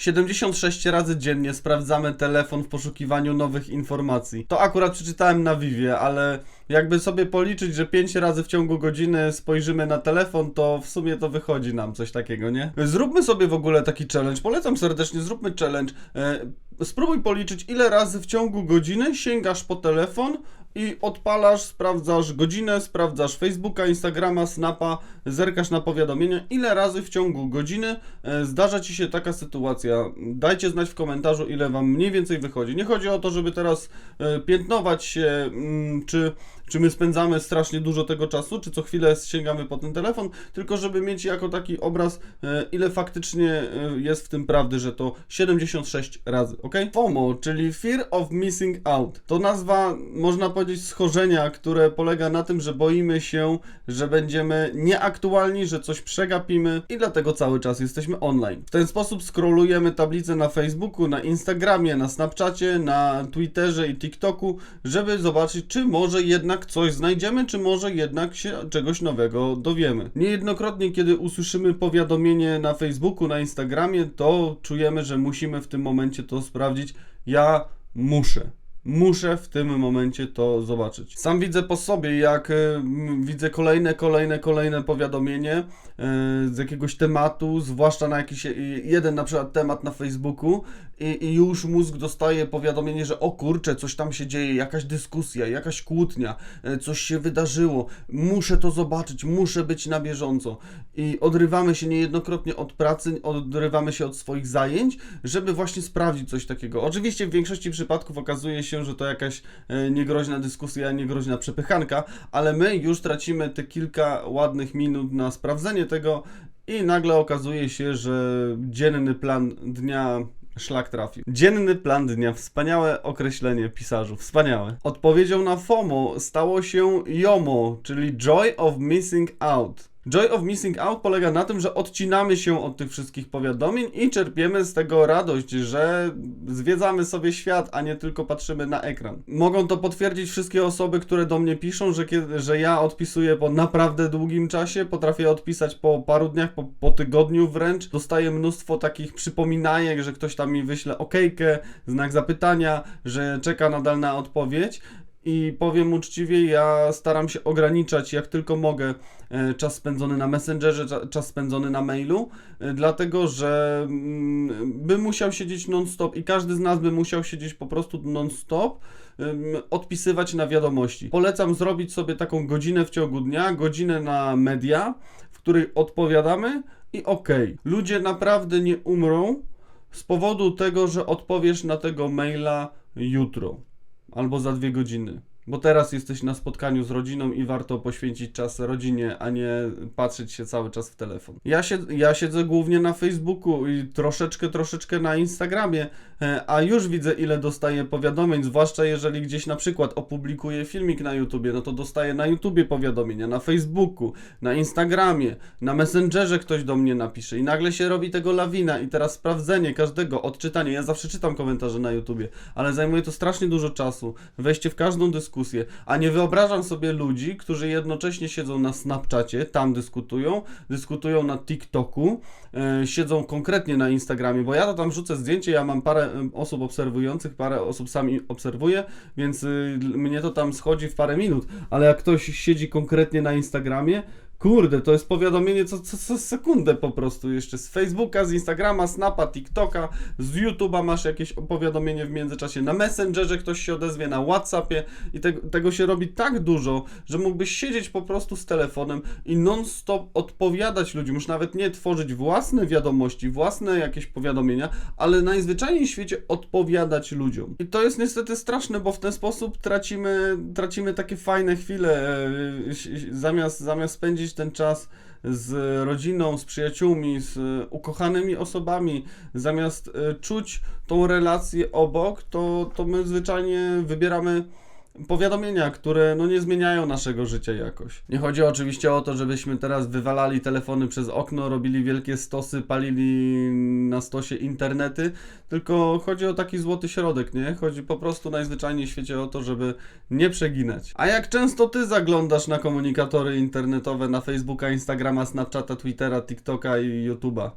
76 razy dziennie sprawdzamy telefon w poszukiwaniu nowych informacji. To akurat przeczytałem na Vivie, ale jakby sobie policzyć, że 5 razy w ciągu godziny spojrzymy na telefon, to w sumie to wychodzi nam coś takiego, nie? Zróbmy sobie w ogóle taki challenge. Polecam serdecznie, zróbmy challenge. E, spróbuj policzyć, ile razy w ciągu godziny sięgasz po telefon i odpalasz, sprawdzasz godzinę, sprawdzasz Facebooka, Instagrama, Snapa, zerkasz na powiadomienia, ile razy w ciągu godziny e, zdarza Ci się taka sytuacja. Dajcie znać w komentarzu, ile Wam mniej więcej wychodzi. Nie chodzi o to, żeby teraz e, piętnować się, mm, czy, czy my spędzamy strasznie dużo tego czasu, czy co chwilę sięgamy po ten telefon, tylko żeby mieć jako taki obraz, e, ile faktycznie e, jest w tym prawdy, że to 76 razy, ok? FOMO, czyli Fear of Missing Out. To nazwa, można powiedzieć, schorzenia, które polega na tym, że boimy się, że będziemy nieaktualni, że coś przegapimy i dlatego cały czas jesteśmy online. W ten sposób scrollujemy tablicę na Facebooku, na Instagramie, na Snapchacie, na Twitterze i TikToku, żeby zobaczyć, czy może jednak coś znajdziemy, czy może jednak się czegoś nowego dowiemy. Niejednokrotnie, kiedy usłyszymy powiadomienie na Facebooku, na Instagramie, to czujemy, że musimy w tym momencie to sprawdzić. Ja muszę. Muszę w tym momencie to zobaczyć. Sam widzę po sobie, jak y, widzę kolejne, kolejne, kolejne powiadomienie y, z jakiegoś tematu, zwłaszcza na jakiś y, jeden na przykład temat na Facebooku i, i już mózg dostaje powiadomienie, że o kurczę, coś tam się dzieje, jakaś dyskusja, jakaś kłótnia, y, coś się wydarzyło, muszę to zobaczyć, muszę być na bieżąco. I odrywamy się niejednokrotnie od pracy, odrywamy się od swoich zajęć, żeby właśnie sprawdzić coś takiego. Oczywiście w większości przypadków okazuje się, że to jakaś e, niegroźna dyskusja, niegroźna przepychanka, ale my już tracimy te kilka ładnych minut na sprawdzenie tego i nagle okazuje się, że dzienny plan dnia szlak trafił. Dzienny plan dnia, wspaniałe określenie pisarzu, wspaniałe. Odpowiedzią na FOMO stało się JOMO, czyli Joy of Missing Out. Joy of Missing Out polega na tym, że odcinamy się od tych wszystkich powiadomień i czerpiemy z tego radość, że zwiedzamy sobie świat, a nie tylko patrzymy na ekran. Mogą to potwierdzić wszystkie osoby, które do mnie piszą, że, kiedy, że ja odpisuję po naprawdę długim czasie, potrafię odpisać po paru dniach, po, po tygodniu wręcz. Dostaję mnóstwo takich przypominajek, że ktoś tam mi wyśle okejkę, znak zapytania, że czeka nadal na odpowiedź. I powiem uczciwie, ja staram się ograniczać jak tylko mogę e, czas spędzony na Messengerze, cza- czas spędzony na mailu, e, dlatego że mm, bym musiał siedzieć non-stop i każdy z nas by musiał siedzieć po prostu non-stop, odpisywać na wiadomości. Polecam zrobić sobie taką godzinę w ciągu dnia, godzinę na media, w której odpowiadamy i okej, ludzie naprawdę nie umrą z powodu tego, że odpowiesz na tego maila jutro albo za dwie godziny. Bo teraz jesteś na spotkaniu z rodziną i warto poświęcić czas rodzinie, a nie patrzeć się cały czas w telefon. Ja, sied, ja siedzę głównie na Facebooku i troszeczkę, troszeczkę na Instagramie, e, a już widzę ile dostaję powiadomień, zwłaszcza jeżeli gdzieś na przykład opublikuję filmik na YouTubie, no to dostaję na YouTubie powiadomienia, na Facebooku, na Instagramie, na Messengerze ktoś do mnie napisze i nagle się robi tego lawina i teraz sprawdzenie każdego, odczytanie. Ja zawsze czytam komentarze na YouTubie, ale zajmuje to strasznie dużo czasu. Wejście w każdą dyskusję, a nie wyobrażam sobie ludzi, którzy jednocześnie siedzą na Snapchacie, tam dyskutują, dyskutują na TikToku, e, siedzą konkretnie na Instagramie, bo ja to tam rzucę zdjęcie, ja mam parę osób obserwujących, parę osób sami obserwuję, więc y, mnie to tam schodzi w parę minut, ale jak ktoś siedzi konkretnie na Instagramie, Kurde, to jest powiadomienie co, co, co sekundę po prostu jeszcze. Z Facebooka, z Instagrama, Snapa, TikToka, z YouTube'a masz jakieś powiadomienie w międzyczasie, na Messengerze ktoś się odezwie, na Whatsappie i te, tego się robi tak dużo, że mógłbyś siedzieć po prostu z telefonem i non-stop odpowiadać ludziom, już nawet nie tworzyć własne wiadomości, własne jakieś powiadomienia, ale najzwyczajniej w świecie odpowiadać ludziom. I to jest niestety straszne, bo w ten sposób tracimy, tracimy takie fajne chwile, e, zamiast, zamiast spędzić ten czas z rodziną, z przyjaciółmi, z e, ukochanymi osobami, zamiast e, czuć tą relację obok, to, to my zwyczajnie wybieramy powiadomienia, które no nie zmieniają naszego życia jakoś. Nie chodzi oczywiście o to, żebyśmy teraz wywalali telefony przez okno, robili wielkie stosy, palili na stosie internety, tylko chodzi o taki złoty środek, nie? Chodzi po prostu najzwyczajniej w świecie o to, żeby nie przeginać. A jak często ty zaglądasz na komunikatory internetowe, na Facebooka, Instagrama, Snapchata, Twittera, TikToka i YouTube'a?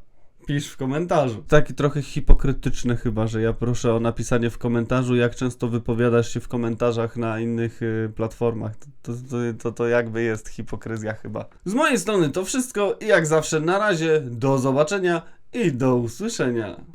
Pisz w komentarzu. Taki trochę hipokrytyczne chyba, że ja proszę o napisanie w komentarzu, jak często wypowiadasz się w komentarzach na innych y, platformach. To, to, to, to jakby jest hipokryzja chyba. Z mojej strony to wszystko i jak zawsze na razie do zobaczenia i do usłyszenia.